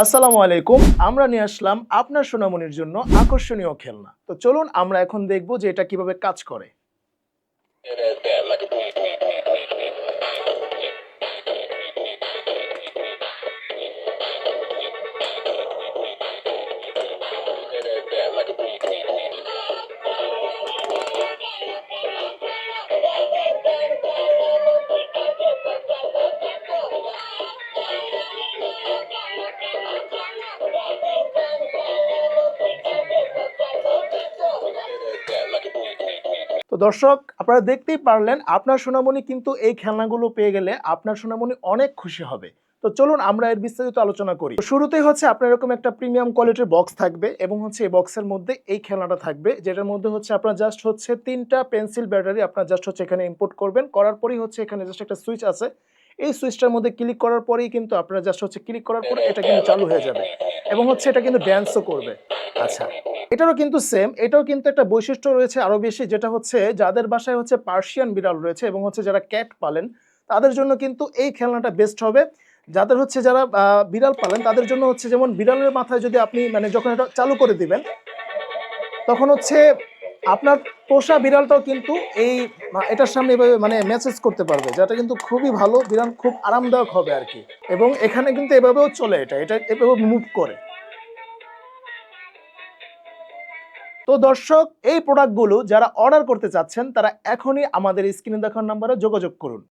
আসসালামু আলাইকুম, আমরা নিয়ে আসলাম আপনার সোনামনির জন্য আকর্ষণীয় খেলনা। তো চলুন আমরা এখন দেখব যে এটা কীভাবে কাজ করে। দর্শক, আপনারা দেখতেই পারলেন, আপনার সোনামণি কিন্তু এই খেলনাগুলো পেয়ে গেলে আপনার সোনামণি অনেক খুশি হবে। তো চলুন আমরা এর বিস্তারিত আলোচনা করি। তো শুরুতেই হচ্ছে আপনার এরকম একটা প্রিমিয়াম কোয়ালিটির বক্স থাকবে এবং হচ্ছে এই বক্সের মধ্যে এই খেলনাটা থাকবে, যেটার মধ্যে হচ্ছে আপনার জাস্ট হচ্ছে তিনটা পেন্সিল ব্যাটারি আপনার জাস্ট হচ্ছে এখানে ইম্পোর্ট করবেন। করার পরেই হচ্ছে এখানে জাস্ট একটা সুইচ আছে। এই সুইচটার মধ্যে ক্লিক করার পরেই কিন্তু আপনারা জাস্ট হচ্ছে ক্লিক করার পরে এটা কিন্তু চালু হয়ে যাবে। এবং হচ্ছে এটা কিন্তু ড্যান্সও করবে। আচ্ছা। এটারও কিন্তু সেম এটাও কিন্তু একটা বৈশিষ্ট্য রয়েছে আরও বেশি, যেটা হচ্ছে যাদের বাসায় হচ্ছে পার্সিয়ান বিড়াল রয়েছে এবং হচ্ছে যারা ক্যাট পালেন, তাদের জন্য কিন্তু এই খেলনাটা বেস্ট হবে। যাদের হচ্ছে যারা বিড়াল পালেন, তাদের জন্য হচ্ছে যেমন বিড়ালের মাথায় যদি আপনি মানে যখন এটা চালু করে দিবেন, তখন হচ্ছে আপনার পোষা বিড়ালটাও কিন্তু এই এটার সামনে এভাবে মানে মেসেজ করতে পারবে, যেটা কিন্তু খুবই ভালো, বিড়াল খুব আরামদায়ক হবে আর কি। এবং এখানে কিন্তু এভাবেও চলে এটা এটা এভাবে মুভ করে। তো দর্শক, এই প্রোডাক্টগুলো যারা অর্ডার করতে চাচ্ছেন, তারা এখনই আমাদের স্ক্রিনে দেখার নাম্বারে যোগাযোগ করুন।